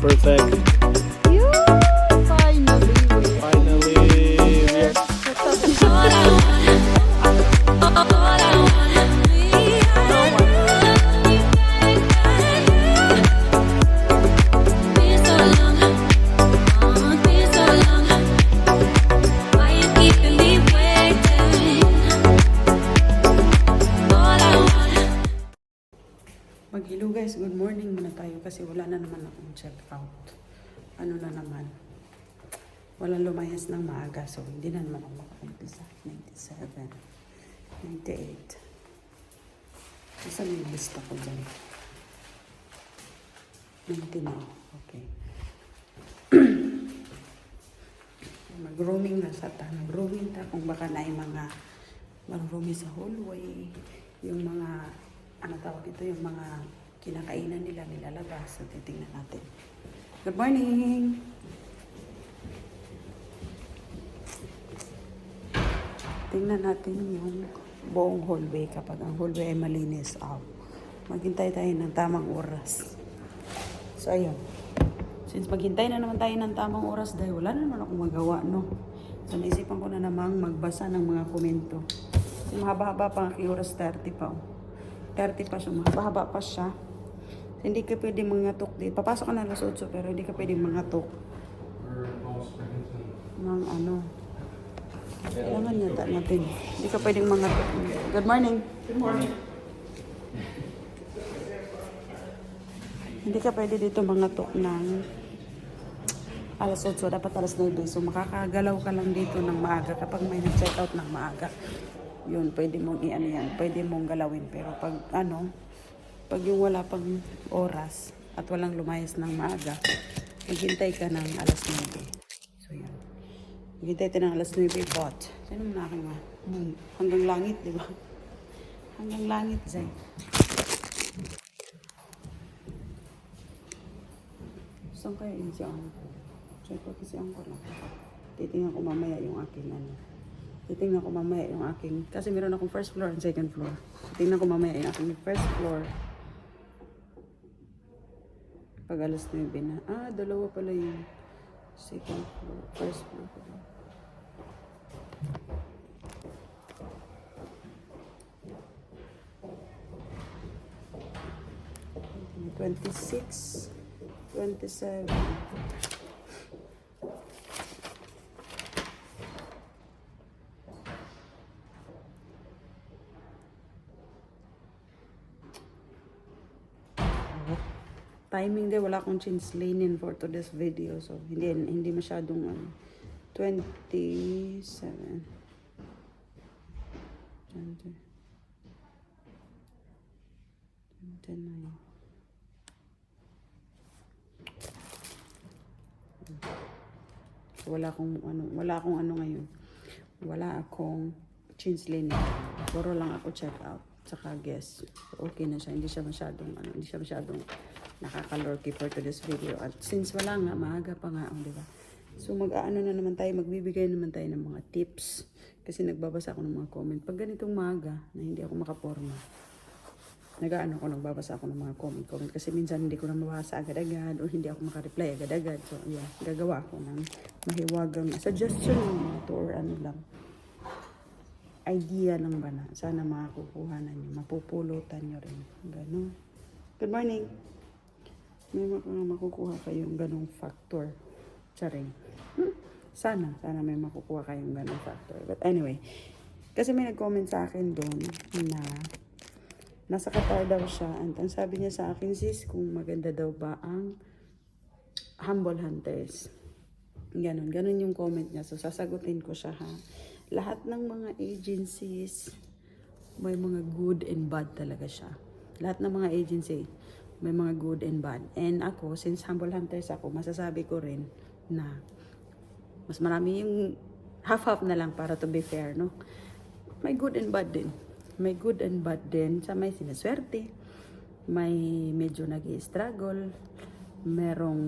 Perfect. Na naman akong check out. Ano na naman, walang lumayas ng maaga so hindi na naman ako makakaumpisa. 97, 98. Isa may list ako dyan. 99, okay. Mag-roaming na sa ta. Mag-roaming ta kung baka na yung mga mag-roaming sa hallway, yung mga ano tawag ito, yung mga kinakainan nila nilalabas. So, titingnan natin. Good morning! Tingnan natin yung buong hallway kapag ang hallway ay malinis. Aw. Maghintay tayo ng tamang oras. So, ayun. Since maghintay na naman tayo ng tamang oras dahil wala na naman akong magawa, no? So, naisipan ko na namang magbasa ng mga komento. Kasi mahaba-haba pa ang oras, 30 pa. Oh. 30 pa siya, mahaba pa siya. So, hindi ka pwede mangatok dito. Papasok ka na alas 8 pero hindi ka pwede mangatok. Ng ano. Kailangan yata natin. Hindi ka pwedeng mangatok. Good morning. Good morning. Hindi ka pwede dito mangatok ng alas 8, dapat alas 9. So makakagalaw ka lang dito ng maaga kapag may nag-check out ng maaga. Yun, pwede mong i-ano yan, pwede mong galawin. Pero pag ano, pag yung wala pang oras at walang lumayas ng maaga, maghintay ka ng alas 9. So yun. Maghintay tayo ng alas 9 bot. Sino mo na aking ma? Hmm, Hanggang langit, di ba? Hanggang langit, Zay. Saan kaya yun si Angko? Check ko kasi Angko lang. Titingnan ko mamaya yung aking ano. Titingnan ko mamaya yung aking, kasi meron akong first floor and second floor. Titingnan ko mamaya yung aking first floor. Pag alas 9 na. Ah, dalawa pala yung second floor, first floor. pala. Twenty-six, twenty-seven. Timing din wala akong change lane for today's video. So hindi hindi masyadong ano 27 20 29 So, wala akong ano wala akong ano ngayon. Wala akong change lane puro lang ako check out saka guess okay na siya. Hindi siya masyadong ano hindi siya masyadong nakakalorky for to this video. At since wala nga maaga pa nga oh, di ba? So mag-aano na naman tayo magbibigay naman tayo ng mga tips. Kasi nagbabasa ako ng mga comment. Pag ganitong maaga na hindi ako makaporma nag-ano ako, nagbabasa ako ng mga comment-comment kasi minsan hindi ko na mabasa agad-agad o hindi ako makareply agad-agad. So, yeah, gagawa ako ng mahiwagang suggestion to or ano lang. Idea lang ba na? Sana makakukuha na nyo, mapupulutan nyo rin. Ganon. Good morning. May mak- makukuha kayong ganong factor. Charing. Hmm? Sana, sana may makukuha kayong ganong factor. But anyway, kasi may nag-comment sa akin doon na nasa Qatar daw siya. And ang sabi niya sa akin, sis, kung maganda daw ba ang humble hunters. Ganon, ganon yung comment niya. So, sasagutin ko siya ha. Lahat ng mga agencies, may mga good and bad talaga siya. Lahat ng mga agency, may mga good and bad. And ako, since humble hunters ako, masasabi ko rin na mas marami yung half-half na lang para to be fair, no? May good and bad din. May good and bad din sa may sinaswerte. May medyo nag struggle merong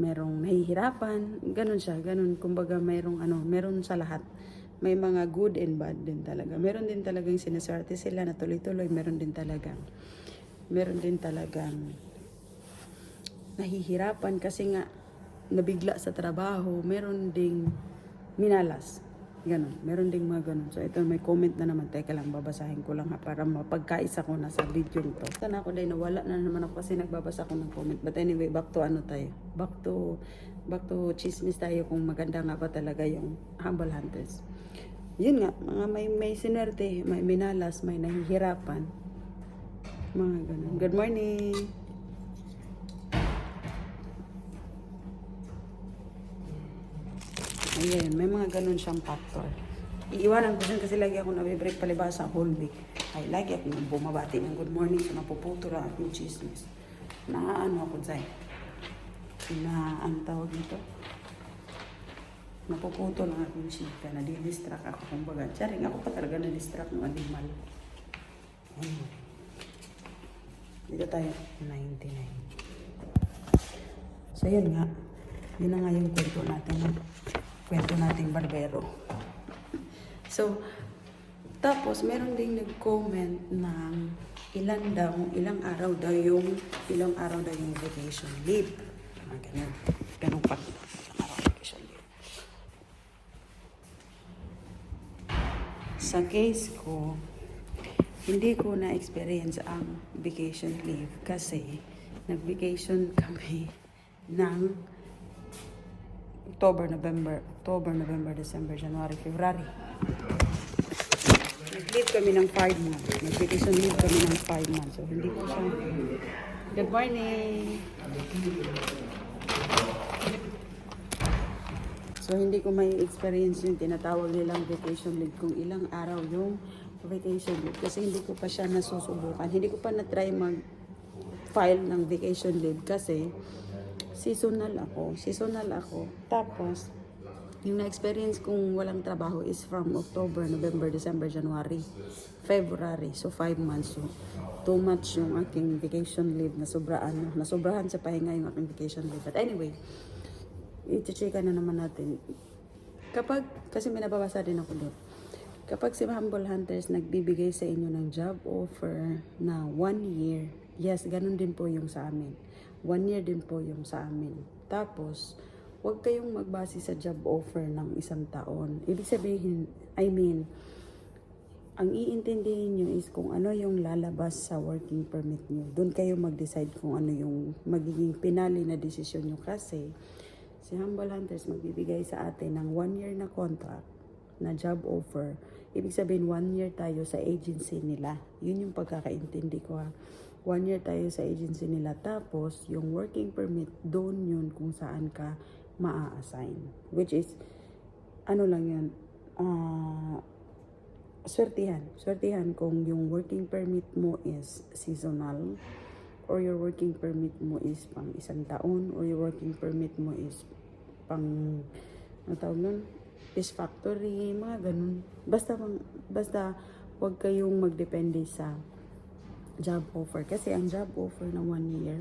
merong nahihirapan, ganun siya, ganun. Kumbaga merong ano, meron sa lahat. May mga good and bad din talaga. Meron din talagang sinaswerte sila na tuloy-tuloy, meron din talagang meron din talagang nahihirapan kasi nga nabigla sa trabaho. Meron ding minalas. Ganon. Meron ding mga ganon. So, ito may comment na naman. Teka lang, babasahin ko lang ha para mapagkaisa ko na sa video to. Sana ako dahil nawala na naman ako kasi nagbabasa ko ng comment. But anyway, back to ano tayo. Back to, back to chismis tayo kung maganda nga ba talaga yung Humble Hunters. Yun nga, mga may, may sinerte, may minalas, may nahihirapan. Mga ganon. Good morning! Ayan, may mga ganun siyang factor. Iiwanan ko siya kasi lagi ako nabibreak palibasa whole week. Ay, lagi ako bumabati ng good morning so napuputo lang yung chismis. Na ano ako dyan. Na ano tawag nito? Napuputo lang akong chika. Nadidistract ako kumbaga. Charing ako pa talaga na-distract ng animal. Ayun. Dito tayo, 99. So, yun nga. Yun na nga yung kwento natin. Kwento nating barbero. So, tapos meron ding nag-comment ng ilan daw, ilang araw daw yung, ilang araw daw yung vacation leave. Mga ganun. Ganun pa. Sa case ko, hindi ko na-experience ang vacation leave kasi nag-vacation kami ng October, November, October, November, December, January, February. Nag-leave kami ng 5 months. Nag-vacation leave kami ng 5 months. So, hindi ko siya... Good morning! So, hindi ko may experience yung tinatawag nilang vacation leave kung ilang araw yung vacation leave. Kasi hindi ko pa siya nasusubukan. Hindi ko pa na-try mag-file ng vacation leave kasi seasonal ako. Seasonal ako. Tapos, yung na-experience kong walang trabaho is from October, November, December, January, February. So, five months. So, too much yung aking vacation leave na sobraan. Na sobrahan sa pahinga yung aking vacation leave. But anyway, i-checka na naman natin. Kapag, kasi may din ako doon. Kapag si Humble Hunters nagbibigay sa inyo ng job offer na one year, yes, ganun din po yung sa amin. One year din po yung sa amin. Tapos, huwag kayong magbase sa job offer ng isang taon. Ibig sabihin, I mean, ang iintindihin nyo is kung ano yung lalabas sa working permit nyo. Doon kayo mag-decide kung ano yung magiging pinali na desisyon nyo kasi si Humble Hunters magbibigay sa atin ng one year na contract na job offer. Ibig sabihin, one year tayo sa agency nila. Yun yung pagkakaintindi ko ha. One year tayo sa agency nila. Tapos, yung working permit, doon yun kung saan ka maa-assign. Which is, ano lang yun, ah, swertihan. Swertihan kung yung working permit mo is seasonal or your working permit mo is pang isang taon or your working permit mo is pang ano tawag nun? Fish factory, mga ganun. Basta, basta huwag kayong magdepende sa job offer. Kasi ang job offer ng one year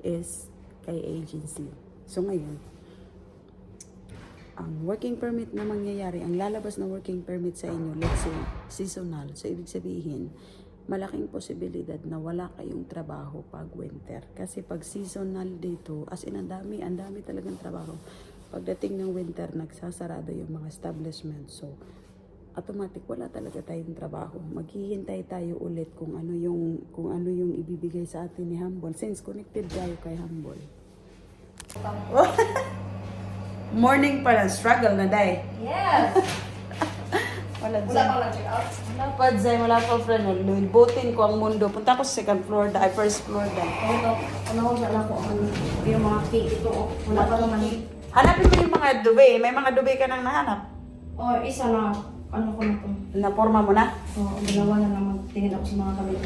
is kay agency. So ngayon, ang working permit na mangyayari, ang lalabas na working permit sa inyo, let's say, seasonal. So, ibig sabihin, malaking posibilidad na wala kayong trabaho pag winter. Kasi pag seasonal dito, as in, ang dami, ang dami talagang trabaho. Pagdating ng winter, nagsasarado yung mga establishment. So, automatic wala talaga tayong trabaho. Maghihintay tayo ulit kung ano yung kung ano yung ibibigay sa atin ni Humble since connected tayo kay Humble. Morning pa lang, struggle na day. Yes! Wala Wala dyan. pang nag-check out? Wala pa dyan, wala pa friend. Luibutin ko ang mundo. Punta ko sa second floor da, ay first floor da. Ano, ano ko sa ko, ano, yung mga cake ito, oh. wala pa naman. Hanapin mo yung mga dube. May mga dube ka nang nahanap. Oh, isa na, ano ko na to. Naporma mo na? Oh, dalawa na naman, tingin ako sa mga kamay.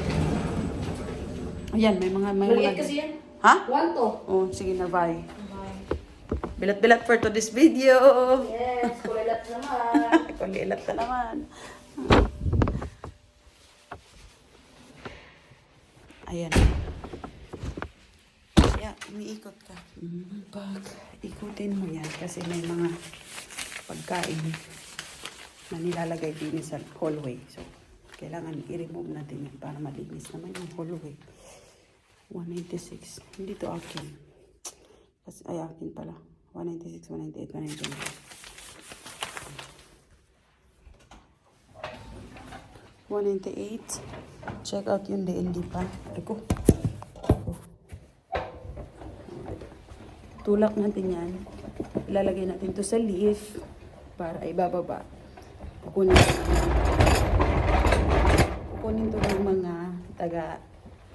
Ayan, may mga... May Maliit mga kasi yan. Ha? One to. Oh, sige na, bye. Bye. Bilat-bilat for to this video. Yes, kulilat naman. Kulilat ka naman. Ayan. Kaya, umiikot ka. Mm, Pag ikutin mo yan, kasi may mga pagkain na nilalagay din sa hallway. So, kailangan i-remove natin yan para malinis naman yung hallway. 196. Hindi to akin. Kasi, ay, akin pala. 196, 198, 199. 198. Check out yung DND pa. Riko. Tulak natin yan. Ilalagay natin to sa leaf para ibababa. Kukunin kukunin to ng mga taga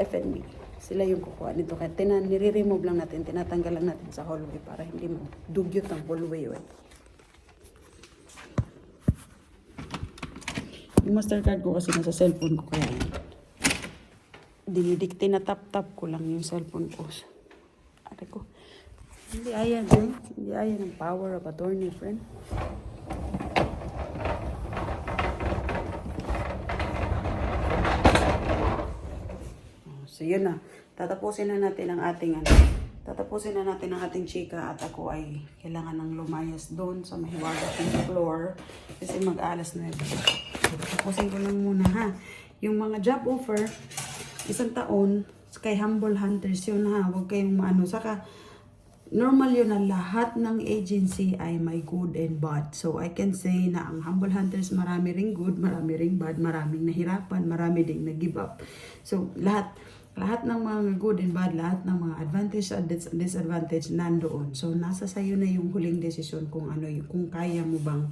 FNB. Sila yung kukuha nito. Kaya tinan, nire-remove lang natin, tinatanggal lang natin sa hallway para hindi mo dugyot ang hallway. Eh. Yung Mastercard ko kasi nasa cellphone ko kaya dinidikte na tap-tap ko lang yung cellphone ko. Ate ko. Hindi ayan, eh. Hindi ayan ang power of attorney, friend. Oh, So yun na. Tatapusin na natin ang ating ano. Tatapusin na natin ang ating chika at ako ay kailangan ng lumayas doon sa mahiwaga ng floor kasi mag-alas na ito. Tapusin ko lang muna ha. Yung mga job offer, isang taon, kay Humble Hunters yun ha. Huwag kayong maano. Saka, normal yun na lahat ng agency ay may good and bad. So, I can say na ang Humble Hunters marami ring good, marami ring bad, maraming nahirapan, marami ding nag-give up. So, lahat, lahat ng mga good and bad, lahat ng mga advantage at dis- disadvantage nandoon. So, nasa sayo na yung huling desisyon kung ano yung, kung kaya mo bang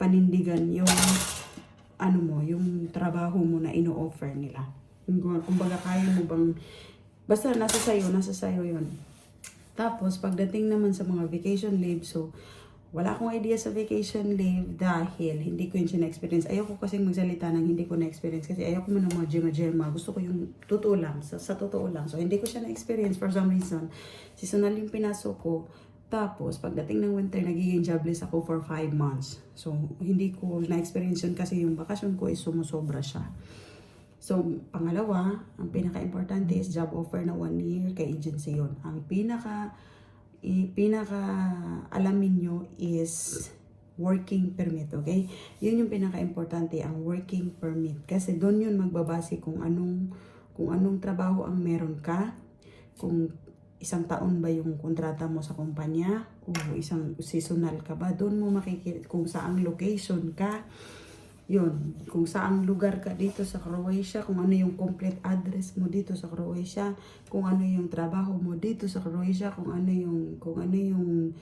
panindigan yung ano mo, yung trabaho mo na ino-offer nila. Kung, kumbaga kaya mo bang, basta nasa sayo, nasa sayo yun. Tapos, pagdating naman sa mga vacation leave, so, wala akong idea sa vacation leave dahil hindi ko yun na-experience. Ayoko kasing magsalita ng hindi ko na-experience kasi ayoko mo ng mga jema-jema. Gusto ko yung totoo lang, sa, sa totoo lang. So, hindi ko siya na-experience for some reason. Seasonal yung pinasok ko. Tapos, pagdating ng winter, nagiging jobless ako for 5 months. So, hindi ko na-experience yun kasi yung bakasyon ko is sumusobra siya. So, pangalawa, ang pinaka-importante is job offer na one year kay agency yon. Ang pinaka, pinaka alamin nyo is working permit, okay? Yun yung pinaka-importante, ang working permit. Kasi doon yun magbabase kung anong, kung anong trabaho ang meron ka, kung isang taon ba yung kontrata mo sa kumpanya o isang seasonal ka ba doon mo makikita kung saang location ka yun, kung saang lugar ka dito sa Croatia, kung ano yung complete address mo dito sa Croatia, kung ano yung trabaho mo dito sa Croatia, kung ano yung kung ano yung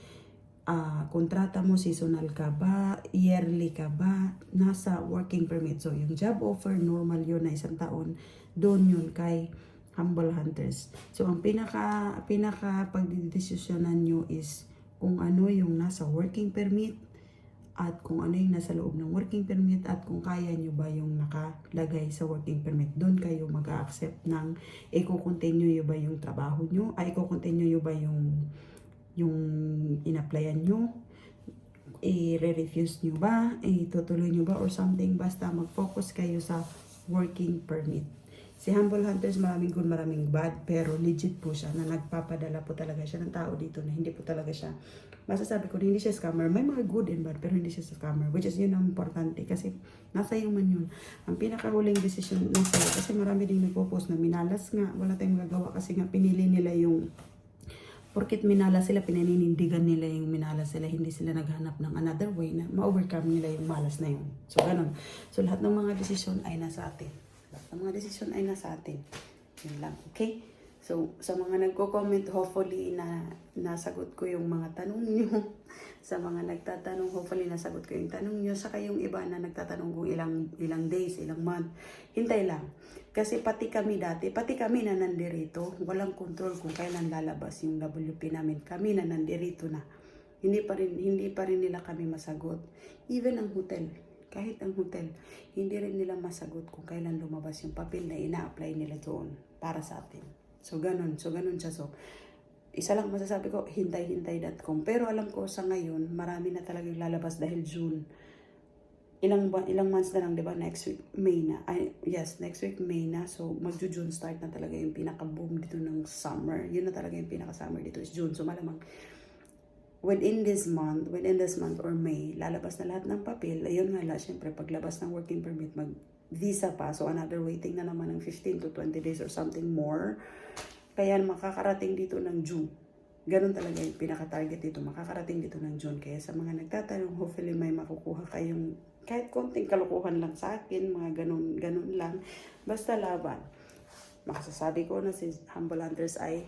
ah, kontrata mo seasonal ka ba, yearly ka ba, nasa working permit. So yung job offer normal yun na isang taon, doon yun kay Humble Hunters. So ang pinaka pinaka pagdidesisyonan nyo is kung ano yung nasa working permit at kung ano yung nasa loob ng working permit at kung kaya nyo ba yung nakalagay sa working permit. Doon kayo mag-accept ng i-continue nyo ba yung trabaho nyo, ay i-continue nyo ba yung yung in-applyan nyo, i-refuse nyo ba, itutuloy nyo ba or something, basta mag-focus kayo sa working permit. Si Humble Hunters maraming good, maraming bad, pero legit po siya na nagpapadala po talaga siya ng tao dito na hindi po talaga siya. Masasabi ko, hindi siya scammer. May mga good and bad, pero hindi siya scammer. Which is yun ang importante kasi nasa iyo man yun. Ang pinakahuling decision nasa iyo kasi marami ding nagpo-post na minalas nga. Wala tayong magagawa kasi nga pinili nila yung porkit minala sila, pinaninindigan nila yung minala sila, hindi sila naghanap ng another way na ma-overcome nila yung malas na yun. So, ganun. So, lahat ng mga desisyon ay nasa atin. Lahat ng mga desisyon ay nasa atin. Yun lang. Okay? So, sa mga nagko-comment, hopefully na nasagot ko yung mga tanong nyo. sa mga nagtatanong, hopefully nasagot ko yung tanong nyo. Saka yung iba na nagtatanong kung ilang, ilang days, ilang month. Hintay lang. Kasi pati kami dati, pati kami na nandirito, walang control kung kailan lalabas yung WP namin. Kami na nandirito na. Hindi pa rin, hindi pa rin nila kami masagot. Even ang hotel, kahit ang hotel, hindi rin nila masagot kung kailan lumabas yung papel na ina-apply nila doon para sa atin. So, ganun. So, ganun siya. So, isa lang masasabi ko, hintay-hintay.com. Pero alam ko sa ngayon, marami na talagang lalabas dahil June. Ilang ilang months na lang, 'di ba? Next week May na. Ay, yes, next week May na. So magjo-June start na talaga yung pinaka-boom dito ng summer. Yun na talaga yung pinaka-summer dito is June. So malamang within this month, within this month or May, lalabas na lahat ng papel. Ayun nga la, syempre paglabas ng working permit, mag visa pa. So another waiting na naman ng 15 to 20 days or something more. Kaya makakarating dito ng June. Ganun talaga yung pinaka-target dito. Makakarating dito ng June. Kaya sa mga nagtatanong, hopefully may makukuha kayong kahit konting kalukuhan lang sa akin, mga ganun, ganun lang. Basta laban. Makasasabi ko na si Humble Hunters ay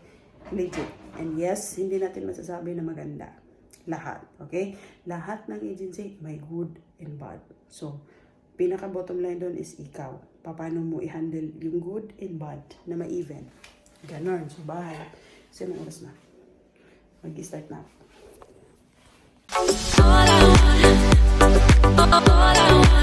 legit. And yes, hindi natin masasabi na maganda. Lahat. Okay? Lahat ng agency may good and bad. So, pinaka bottom line doon is ikaw. Paano mo i-handle yung good and bad na ma-even. Ganon. So, bahay. Sino oras na? Mag-start na. All I want, all I want